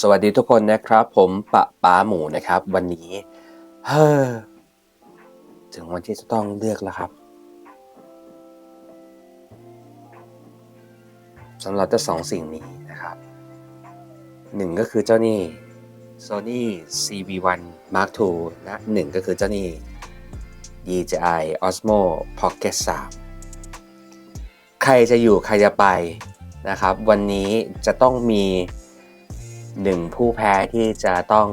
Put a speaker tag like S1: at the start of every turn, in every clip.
S1: สวัสดีทุกคนนะครับ ผมปะป้าหมูนะครับ วันนี้เฮ้อถึงวันที่จะต้องเลือกแล้วครับสำหรับเจ้าสองสิ่งนี้นะครับหนึ่งก็คือเจ้านี่ Sony CV1 Mark II และหนึ่งก็คือเจ้านี่ DJI Osmo Pocket 3 ใครจะอยู่ใครจะไปนะครับ วันนี้จะต้องมี หนึ่งผู้แพ้ที่จะต้อง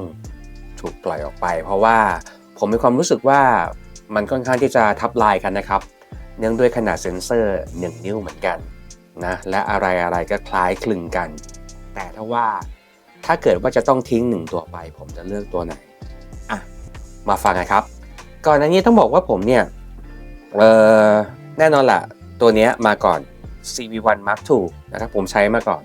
S1: ถูกปล่อยออกไป เพราะว่าผมมีความรู้สึกว่ามันค่อนข้างที่จะทับลายกันนะครับ เนื่องด้วยขนาดเซ็นเซอร์ 1 นิ้วเหมือนกันนะและอะไรอะไรก็คล้ายคลึงกัน แต่ถ้าว่าถ้าเกิดว่าจะต้องทิ้งหนึ่งตัวไป ผมจะเลือกตัวไหนอะมาฟังกันครับ ก่อนหน้านี้ต้องบอกว่าผมเนี่ยเออแน่นอนละตัวนี้มาก่อน CV1 Mark II นะครับผมใช้มาก่อน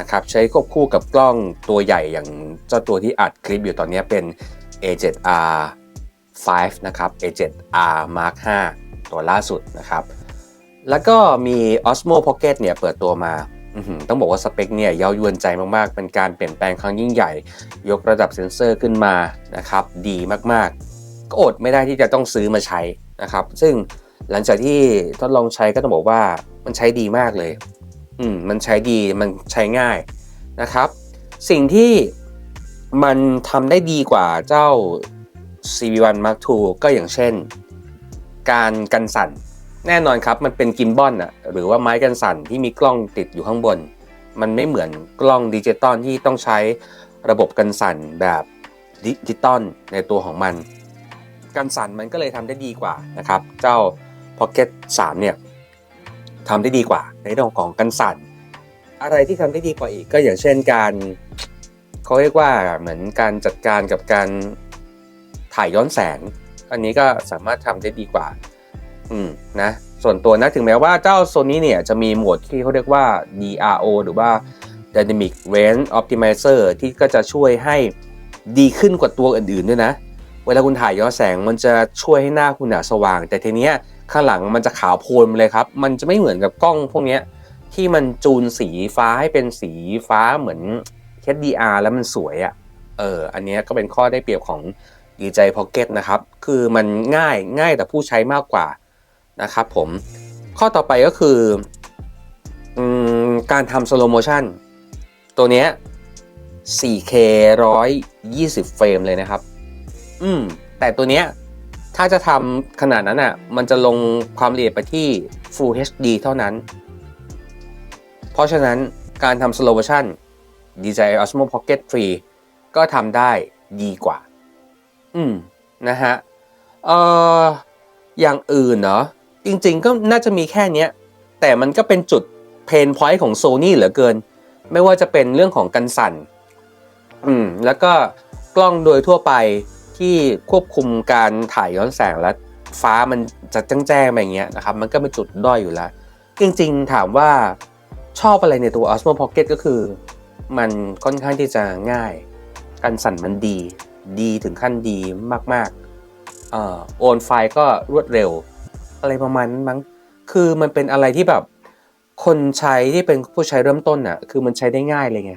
S1: นะครับใช้ควบคู่กับกล้องตัวใหญ่อย่างเจ้าตัวที่อัดคลิปอยู่ตอนนี้เป็น A7R 5 นะครับ A7R Mark 5 ตัวล่าสุดนะครับ แล้วก็มี Osmo Pocket เนี่ยเปิดตัวมา ต้องบอกว่าสเปคเนี่ยเย้ายวนใจมากๆ เป็นการเปลี่ยนแปลงครั้งยิ่งใหญ่ ยกระดับเซ็นเซอร์ขึ้นมานะครับ ดีมากๆ ก็อดไม่ได้ที่จะต้องซื้อมาใช้นะครับ ซึ่งหลังจากที่ทดลองใช้ก็ต้องบอกว่ามันใช้ดีมากเลย อืมมันใช้ดีมันใช้ง่ายนะครับ สิ่งที่มันทำได้ดีกว่าเจ้า CV1 Mark II ก็อย่างเช่น การกันสั่น แน่นอนครับมันเป็นกิมบอลอะหรือว่าไม้กันสั่นที่มีกล้องติดอยู่ข้างบน มันไม่เหมือนกล้องดิจิตอลที่ต้องใช้ระบบกันสั่นแบบดิจิตอลในตัวของมัน กันสั่นมันก็เลยทำได้ดีกว่านะครับ เจ้า Pocket 3 เนี่ย ทำได้ดีกว่า ในเรื่องของกันสั่น อะไรที่ทำได้ดีกว่าอีกก็อย่างเช่นการเขาเรียกว่าเหมือนการจัดการกับการถ่ายย้อนแสง อันนี้ก็สามารถทำได้ดีกว่า อืมนะส่วนตัวนะถึงแม้ว่าเจ้าโซนี้เนี่ยจะมีโหมดที่เขาเรียกว่า DRO หรือว่า Dynamic Range Optimizer ที่ก็จะช่วยให้ดีขึ้นกว่าตัวอื่นๆด้วยนะ เวลาคุณถ่ายย้อนแสงมันจะช่วยให้หน้าคุณสว่าง แต่ทีเนี้ย ข้างหลังมันจะขาวโพลนเลยครับ มันจะไม่เหมือนกับกล้องพวกนี้ที่มันจูนสีฟ้าให้เป็นสีฟ้าเหมือน HDR แล้วมันสวยอะ่ะ เออ อันนี้ก็เป็นข้อได้เปรียบของ DJI Pocket นะครับ คือมันง่ายง่ายแต่ผู้ใช้มากกว่านะครับผม ข้อต่อไปก็คืออการทำ slow motion ตัวนี้ 4K 120 เฟรมเลยนะครับ อืม แต่ตัวเนี้ย ถ้าจะทำขนาดนั้นอะ มันจะลงความละเอียดไปที่ Full HD เท่านั้น เพราะฉะนั้นการทำ slow motion DJI Osmo Pocket 3 ก็ทำได้ดีกว่า อืม นะฮะ เอ่อ อย่างอื่นเนาะจริงๆ ก็น่าจะมีแค่นี้แต่มันก็เป็นจุดเพนพอยต์ของ Sony เหลือเกิน ไม่ว่าจะเป็นเรื่องของกันสั่น อืม แล้วก็กล้องโดยทั่วไป ที่ควบคุมการถ่ายย้อนแสงและฟ้ามันจะแจ้งๆแบบนี้นะครับมันก็เป็นจุดด้อยอยู่แล้ว จริงๆถามว่าชอบอะไรในตัว Osmo Pocket ก็คือ มันค่อนข้างที่จะง่าย การสั่นมันดี ดีถึงขั้นดีมากๆเอ่อโอนไฟล์ก็รวดเร็ว อะไรประมาณนั้นมั้งคือมันเป็นอะไรที่แบบคนใช้ที่เป็นผู้ใช้เริ่มต้นอะคือมันใช้ได้ง่ายเลยไง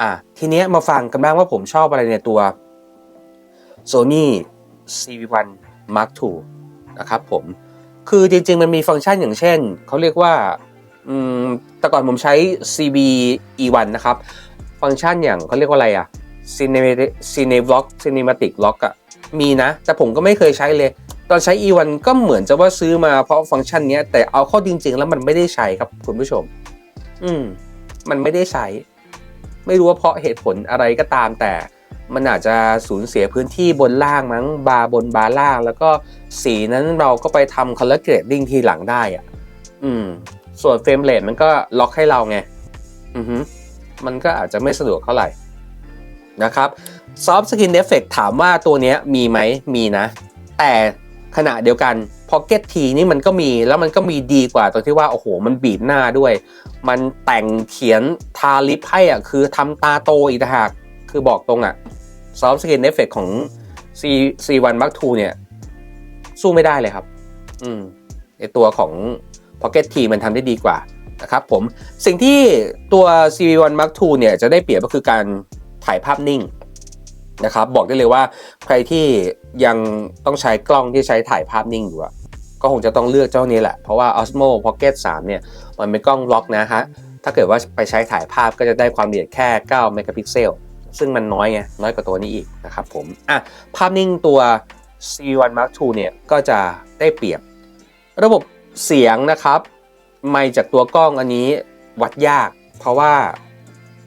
S1: อะทีเนี้ยมาฟังกันบ้างว่าผมชอบอะไรในตัว Sony CV1 Mark II นะครับผม คือจริงๆ มันมีฟังก์ชันอย่างเช่น เขาเรียกว่า แต่ก่อนผมใช้ CB E1 นะครับ ฟังก์ชันอย่างเขาเรียกว่าอะไรอะ Cine Vlog Cinematic Vlog อะมีนะ แต่ผมก็ไม่เคยใช้เลย ตอนใช้ E1 ก็เหมือนจะว่าซื้อมาเพราะฟังก์ชันนี้แต่เอาเข้าจริง ๆ แล้วมันไม่ได้ใช้ครับคุณผู้ชม อืม มันไม่ได้ใช้ ไม่รู้ว่าเพราะเหตุผลอะไรก็ตามแต่ มันอาจจะสูญเสียพื้นที่บนล่างมั้งบาบนบาล่าง แล้วก็สีนั้นเราก็ไปทำ color grading ทีหลังได้อะอืม ส่วนเฟรมเรทมันก็ล็อกให้เราไง อือฮึมันก็อาจจะไม่สะดวกเท่าไหร่นะครับ Soft Skin Effect ถามว่าตัวนี้มีไหมมีนะ แต่ขณะเดียวกัน Pocket T นี่มันก็มีแล้วมันก็มีดีกว่าตรงที่ว่า โอ้โห มันบีบหน้าด้วย มันแต่งเขียนทาลิปให้อะคือทำตาโตอีกหาก คือบอกตรงอะ Soft Skin Effect ของ C C1 Mark II เนี่ย สู้ไม่ได้เลยครับ อืมในตัวของ Pocket T มันทำได้ดีกว่านะครับผมสิ่งที่ตัว C1 Mark II เนี่ยจะได้เปรียบก็คือการถ่ายภาพนิ่งนะครับบอกได้เลยว่าใครที่ยังต้องใช้กล้องที่ใช้ถ่ายภาพนิ่งอยู่อะก็คงจะต้องเลือกเจ้านี้แหละ เพราะว่า Osmo Pocket 3 เนี่ย มันเป็นกล้องล็อกนะฮะ ถ้าเกิดว่าไปใช้ถ่ายภาพก็จะได้ความละเอียดแค่ 9 เมกะพิกเซล ซึ่งมันน้อยไงน้อยกว่าตัวนี้อีกนะครับผมอะภาพนิ่งตัว C1 Mark II เนี่ยก็จะได้เปรียบ ระบบเสียงนะครับ ไมค์จากตัวกล้องอันนี้วัดยาก เพราะว่า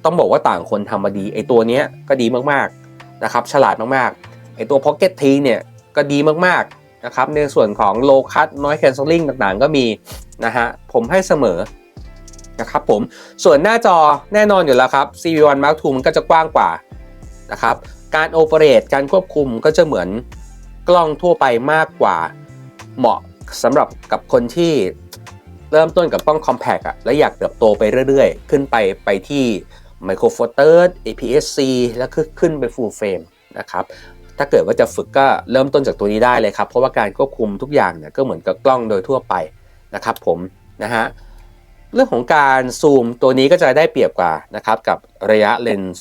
S1: ต้องบอกว่าต่างคนทำมาดีไอตัวเนี้ยก็ดีมากๆนะครับ ฉลาดมากๆไอตัว Pocket T เนี่ยก็ดีมากๆนะครับในส่วนของ low cut noise cancelling ต่างๆ ก็มีนะฮะผมให้เสมอ นะครับผมส่วนหน้าจอแน่นอนอยู่แล้วครับ CV1 Mark II มันก็จะกว้างกว่านะครับการโอเปเรตการควบคุมก็จะเหมือนกล้องทั่วไปมากกว่า เหมาะสำหรับกับคนที่เริ่มต้นกับกล้อง compact อะและอยากเติบโตไปเรื่อยๆ ขึ้นไปไปที่ Micro Four Thirds APS-C แล้วขึ้นไป Full Frame นะครับถ้าเกิดว่าจะฝึกก็เริ่มต้นจากตัวนี้ได้เลยครับ เพราะว่าการควบคุมทุกอย่างเนี่ยก็เหมือนกับกล้องโดยทั่วไปนะครับผมนะฮะ เรื่องของการซูมตัวนี้ก็จะได้เปรียบกว่านะครับกับระยะเลนส์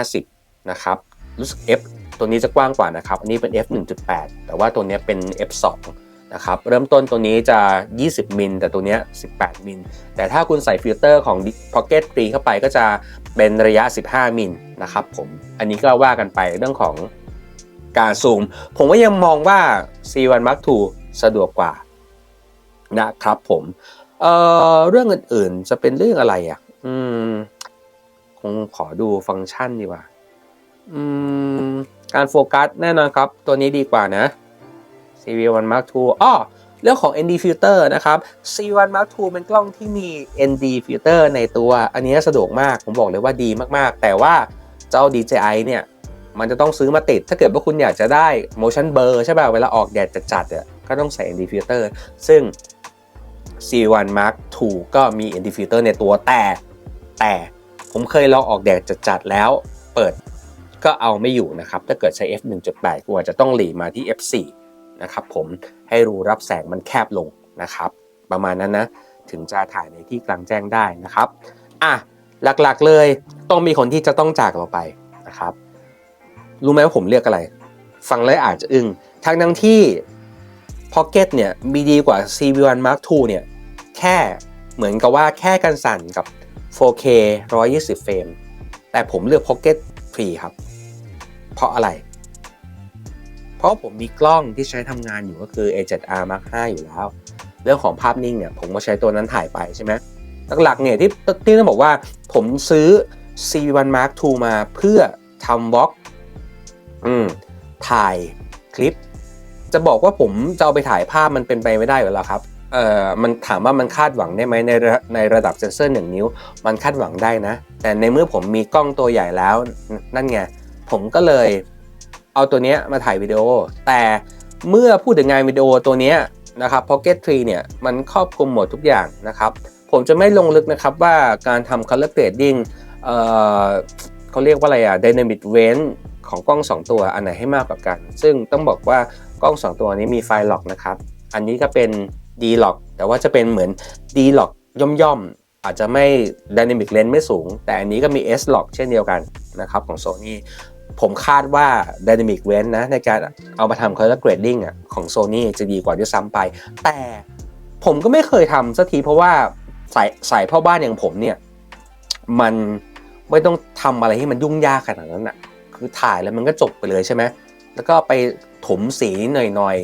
S1: 18-50 นะครับรู้สึก f ตัวนี้จะกว้างกว่านะครับ อันนี้เป็น f 1.8 แต่ว่าตัวนี้เป็น f 2นะครับเริ่มต้นตัวนี้จะ 20 มิล แต่ตัวนี้ 18 มิล แต่ถ้าคุณใส่ฟิลเตอร์ของ Pocket 3เข้าไปก็จะเป็นระยะ 15 มิลนะครับผมอันนี้ก็ว่ากันไปเรื่องของการซูม ผมก็ยังมองว่า C1 Mark II สะดวกกว่านะครับผม เอ่อเรื่องอื่นๆจะเป็นเรื่องอะไรอะ อืม คงขอดูฟังก์ชันดีกว่า อืม การโฟกัสแน่นอนครับ ตัวนี้ดีกว่านะ CV1 Mark II อ้อเรื่องของ ND filter นะครับ C1 Mark II เป็นกล้องที่มี ND filter ในตัว อันนี้สะดวกมาก ผมบอกเลยว่าดีมากๆ แต่ว่าเจ้า DJI เนี่ย มันจะต้องซื้อมาติด ถ้าเกิดว่าคุณอยากจะได้ motion blur ใช่ป่ะ เวลาออกแดดจัดๆอะ ก็ต้องใส่ ND filter ซึ่ง C1 Mark II ก็มี ND filter ในตัวแต่แต่ผมเคยลองออกแดดจัดๆแล้วเปิดก็เอาไม่อยู่นะครับ ถ้าเกิดใช้ f 1.8ควรจะต้องหลีมาที่ f 4นะครับผมให้รูรับแสงมันแคบลงนะครับ ประมาณนั้นนะ ถึงจะถ่ายในที่กลางแจ้งได้นะครับอะหลักๆเลยต้องมีคนที่จะต้องจากเราไปนะครับ รู้ไหมว่าผมเรียกอะไร ฟังแล้วอาจจะอึง้งทั้งทั้งที่ Pocket เนี่ยมีดีกว่า CV1 Mark II เนี่ย แค่เหมือนกับว่าแค่กันสั่นกับ 4K 120 เฟรม แต่ผมเลือก Pocket ฟรีครับ เพราะอะไร เพราะผมมีกล้องที่ใช้ทำงานอยู่ก็คือ A7R Mark V อยู่แล้ว เรื่องของภาพนิ่งเนี่ยผมก็ใช้ตัวนั้นถ่ายไปใช่ไหมหลักๆเนี่ยที่ที่ต้องบอกว่าผมซื้อ C1 Mark II มาเพื่อทำบล็อกอืมถ่ายคลิป จะบอกว่าผมจะเอาไปถ่ายภาพมันเป็นไปไม่ได้อยู่แล้วครับ เอ่อมันถามว่ามันคาดหวังได้ไหมในระในระดับเซนเซอร์หนึ่งนิ้ว มันคาดหวังได้นะ แต่ในเมื่อผมมีกล้องตัวใหญ่แล้วนั่นไง ผมก็เลยเอาตัวนี้มาถ่ายวิดีโอ แต่เมื่อพูดถึงงานวิดีโอตัวนี้นะครับ Pocket 3 เนี่ย มันครอบคลุมหมดทุกอย่างนะครับ ผมจะไม่ลงลึกนะครับว่าการทำ color grading เอ่อเขาเรียกว่าอะไรอะ dynamic range ของกล้อง 2 ตัวอันไหนให้มากกว่ากัน ซึ่งต้องบอกว่ากล้อง 2 ตัวนี้มีไฟล์ล็อกนะครับ อันนี้ก็เป็น d l o c แต่ว่าจะเป็นเหมือน d l o c ย่อมๆ อาจจะไม่ dynamic range ไม่สูง แต่อันนี้ก็มี S lock เช่นเดียวกันนะครับของ Sony ผมคาดว่า dynamic range นะ ในการเอามาทำ color grading อะของ Sony จะดีกว่าด้วยซ้ำไป แต่ผมก็ไม่เคยทำสักทีเพราะว่าสายสายพ่อบ้านอย่างผมเนี่ย มันไม่ต้องทำอะไรที่มันยุ่งยากขนาดนั้นอะคือถ่ายแล้วมันก็จบไปเลยใช่ไหมแล้วก็ไปถมสีหน่อย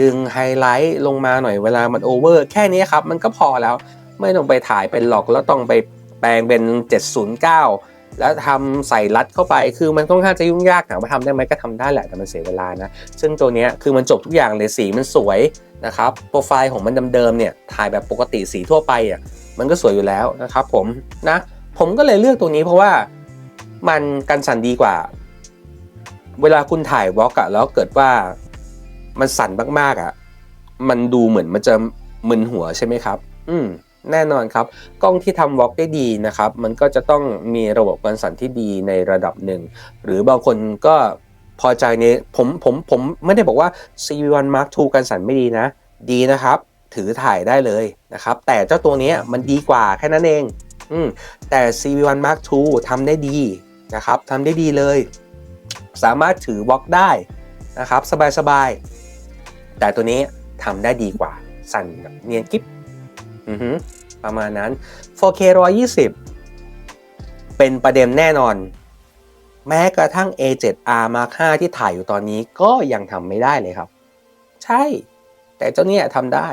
S1: ดึงไฮไลท์ลงมาหน่อยเวลามันโอเวอร์แค่นี้ครับมันก็พอแล้ว ไม่ต้องไปถ่ายเป็นหลอกแล้วต้องไปแปลงเป็น 709 แล้วทำใส่รัดเข้าไปคือมันค่อนข้างจะยุ่งยากถามว่าทำได้ไหมก็ทำได้แหละแต่มันเสียเวลานะ ซึ่งตัวนี้คือมันจบทุกอย่างเลยสีมันสวยนะครับโปรไฟล์ของมันเดิมๆเนี่ยถ่ายแบบปกติสีทั่วไปอะมันก็สวยอยู่แล้วนะครับผมนะผมก็เลยเลือกตัวนี้เพราะว่ามันกันสั่นดีกว่า เวลาคุณถ่ายวอล์กอะแล้วเกิดว่า มันสั่นมากๆอะมันดูเหมือนมันจะมึนหัวใช่ไหมครับ อืมแน่นอนครับ กล้องที่ทำวอล์กได้ดีนะครับ มันก็จะต้องมีระบบการสั่นที่ดีในระดับหนึ่ง หรือบางคนก็พอใจในผมผมผมไม่ได้บอกว่า CV1 Mark II การสั่นไม่ดีนะ ดีนะครับ ถือถ่ายได้เลยนะครับ แต่เจ้าตัวนี้มันดีกว่าแค่นั้นเองอืมแต่ CV1 Mark II ทำได้ดีนะครับทำได้ดีเลย สามารถถือวอล์กได้นะครับ สบายๆ แต่ตัวนี้ทำได้ดีกว่า สั่นแบบเนียนกิ๊บประมาณนั้น 4K 120 เป็นประเด็นแน่นอน แม้กระทั่ง A7R Mark 5ที่ถ่ายอยู่ตอนนี้ก็ยังทำไม่ได้เลยครับ ใช่ แต่เจ้าเนี่ยทำได้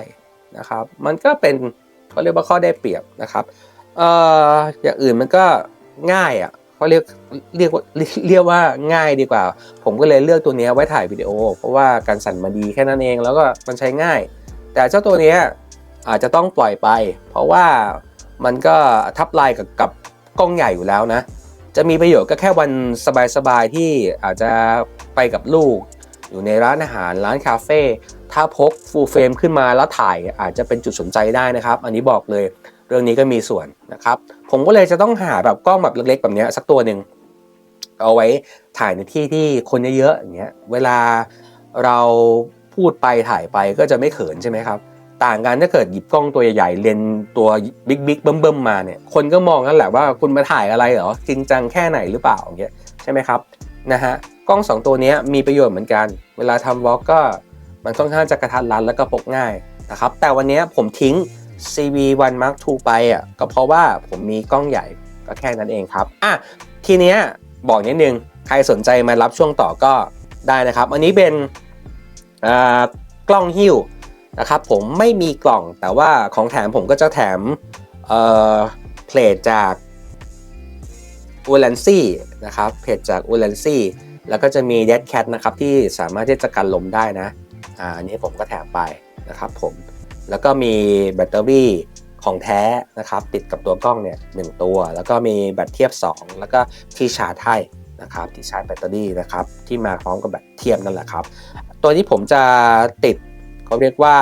S1: นะครับ มันก็เป็นเขาเรียกว่าข้อได้เปรียบนะครับ เอ่ออย่างอื่นมันก็ง่ายอะ เขาเรียกเรียกว่าเรียกว่าง่ายดีกว่า ผมก็เลยเลือกตัวนี้ไว้ถ่ายวิดีโอ เพราะว่าการสั่นมาดีแค่นั้นเองแล้วก็มันใช้ง่าย แต่เจ้าตัวนี้อาจจะต้องปล่อยไป เพราะว่ามันก็ทับลายกับกับกล้องใหญ่อยู่แล้วนะ จะมีประโยชน์ก็แค่วันสบายๆที่อาจจะไปกับลูก อยู่ในร้านอาหารร้านคาเฟ่ถ้าพกฟูลเฟรมขึ้นมาแล้วถ่ายอาจจะเป็นจุดสนใจได้นะครับ อันนี้บอกเลย เรื่องนี้ก็มีส่วนนะครับ ผมก็เลยจะต้องหาแบบกล้องแบบเล็กๆ แบบนี้สักตัวหนึ่งเอาไว้ถ่ายในที่ที่คนเยอะๆอย่างเงี้ยเวลาเราพูดไปถ่ายไปก็จะไม่เขินใช่ไหมครับ ต่างกันถ้าเกิดหยิบกล้องตัวใหญ่ๆเลนตัวบิ๊กบิ๊กๆเบิ่มๆมาเนี่ยคนก็มองกันแหละว่าคุณมาถ่ายอะไรเหรอจริงจังแค่ไหนหรือเปล่าอย่างเงี้ยใช่ไหมครับนะฮะกล้อง 2 ตัวนี้มีประโยชน์เหมือนกัน เวลาทำวอล์กก็มันค่อนข้างจะกระทัดรัดแล้วก็พกง่ายนะครับแต่วันนี้ผมทิ้ง CV1 Mark II ไปอะก็เพราะว่าผมมีกล้องใหญ่ก็แค่นั้นเองครับอะทีเนี้ยบอกนิดนึง ใครสนใจมารับช่วงต่อก็ได้นะครับ อันนี้เป็นกล้องหิ้วนะครับผมไม่มีกล่องแต่ว่าของแถมผมก็จะแถมเอ่อเพลทจากอูแลนซี่นะครับเพจจากอูแลนซี่แล้วก็จะมี Dead Cat นะครับที่สามารถที่จะกันลมได้นะอ่าอันนี้ผมก็แถมไปนะครับผม แล้วก็มีแบตเตอรี่ของแท้นะครับติดกับตัวกล้องเนี่ยหตัว แล้วก็มีแบตเทียบ 2 แล้วก็ที่ชาร์จให้นะครับที่ชาร์จแบตเตอรี่นะครับที่มาพร้อมกับแบตเทียบนั่นแหละครับ ตัวนี้ผมจะติดเขาเรียกว่า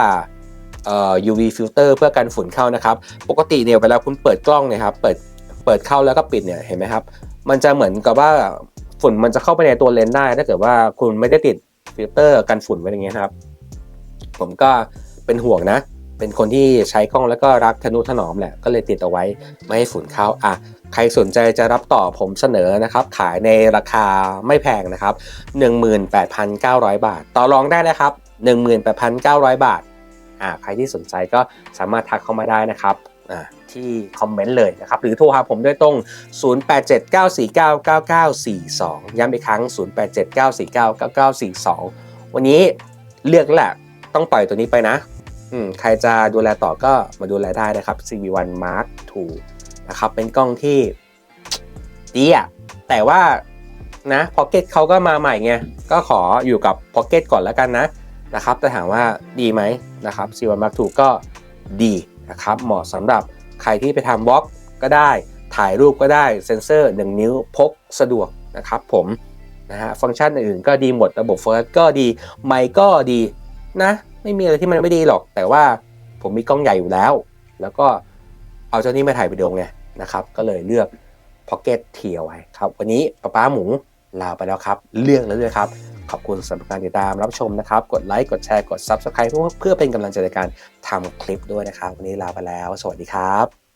S1: เอ่อ UV filter เพื่อกันฝุ่นเข้านะครับ ปกติเนี่ยเวลาคุณเปิดกล้องเนี่ยครับเปิดเปิดเข้าแล้วก็ปิดเนี่ยเห็นไหมครับ มันจะเหมือนกับว่าฝุ่นมันจะเข้าไปในตัวเลนส์ได้ ถ้าเกิดว่าคุณไม่ได้ติดฟิลเตอร์กันฝุ่นไว้อย่างเงี้ยครับ ผมก็เป็นห่วงนะ เป็นคนที่ใช้กล้องแล้วก็รักทนุถนอมแหละก็เลยติดเอาไว้ไม่ให้ฝุ่นเข้าอะใครสนใจจะรับต่อผมเสนอนะครับ ขายในราคาไม่แพงนะครับ 18,900 บาท ต่อรองได้นะครับ 18,900 บาทอ่าใครที่สนใจก็สามารถทักเข้ามาได้นะครับอ่าที่คอมเมนต์เลยนะครับ หรือโทรหาผมด้วยตรง 0879499942 ย้ำอีกครั้ง 0879499942 วันนี้เลือกแล้วแหละต้องปล่อยตัวนี้ไปนะ อืมใครจะดูแลต่อก็มาดูแลได้นะครับ CV1 Mark II นะครับ เป็นกล้องที่ดีอะแต่ว่านะพ็อกเก็ตเขาก็มาใหม่ไง ก็ขออยู่กับพ็อกเก็ตก่อนแล้วกันนะนะครับแต่ถามว่าดีไหมนะครับ CV1 Mark II ก็ดีนะครับ เหมาะสำหรับใครที่ไปทำวอล์กก็ได้ ถ่ายรูปก็ได้ เซนเซอร์ 1 นิ้วพกสะดวกนะครับผมนะฮะฟังก์ชันอื่นก็ดีหมดระบบโฟกัสก็ดี ไมค์ก็ดีนะ ไม่มีอะไรที่มันไม่ดีหรอก แต่ว่าผมมีกล้องใหญ่อยู่แล้ว แล้วก็เอาเจ้านี้มาถ่ายวิดีโอไงนะครับ ก็เลยเลือกพ็อกเก็ตเทียไว้ครับ วันนี้ป้าป้าหมูลาไปแล้วครับ เลือกแล้วด้วยครับ ขอบคุณสำหรับการติดตามรับชมนะครับ กดไลค์กดแชร์กด Subscribe เพื่อเพื่อเป็นกำลังใจในการทำคลิปด้วยนะครับ วันนี้ลาไปแล้ว สวัสดีครับ